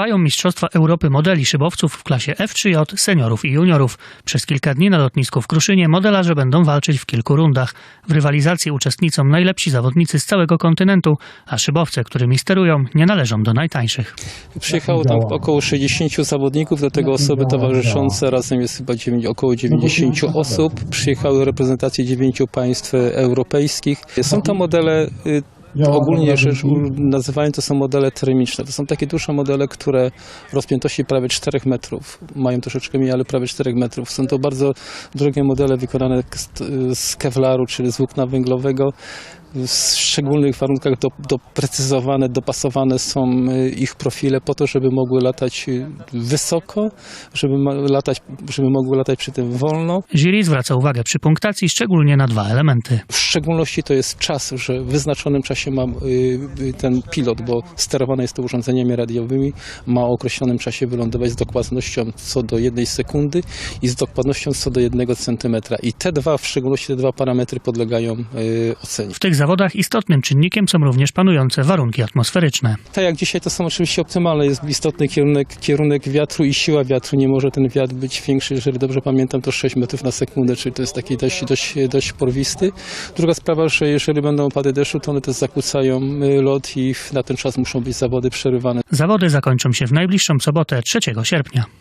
Trwają Mistrzostwa Europy modeli szybowców w klasie F3J seniorów i juniorów. Przez kilka dni na lotnisku w Kruszynie modelarze będą walczyć w kilku rundach. W rywalizacji uczestniczą najlepsi zawodnicy z całego kontynentu, a szybowce, którymi sterują, nie należą do najtańszych. Przyjechało tam około 60 zawodników, do tego osoby towarzyszące, razem jest chyba 9, około 90 osób. Przyjechały reprezentacje 9 państw europejskich. Są to modele y, Ogólnie rzecz nazywając to są modele termiczne. To są takie duże modele, które rozpiętości prawie 4 metrów. Mają troszeczkę mniej, ale prawie 4 metrów. Są to bardzo drogie modele wykonane z, kevlaru, czyli z włókna węglowego. W szczególnych warunkach do, doprecyzowane, dopasowane są y, ich profile po to, żeby mogły latać y, wysoko, żeby, latać, żeby mogły latać przy tym wolno. Jury zwraca uwagę przy punktacji szczególnie na dwa elementy. W szczególności to jest czas, że w wyznaczonym czasie ma y, ten pilot, bo sterowane jest to urządzeniami radiowymi, ma o określonym czasie wylądować z dokładnością co do jednej sekundy i z dokładnością co do jednego centymetra. I te dwa, w szczególności te dwa parametry podlegają ocenie. W tych zawodach istotnym czynnikiem są również panujące warunki atmosferyczne. Tak jak dzisiaj to są oczywiście optymalne, jest istotny kierunek, kierunek wiatru i siła wiatru. Nie może ten wiatr być większy, jeżeli dobrze pamiętam, to 6 metrów na sekundę, czyli to jest taki dość, dość, dość porwisty. Druga sprawa, że jeżeli będą opady deszczu, to one też zakłócają y, lot i na ten czas muszą być zawody przerywane. Zawody zakończą się w najbliższą sobotę 3 sierpnia.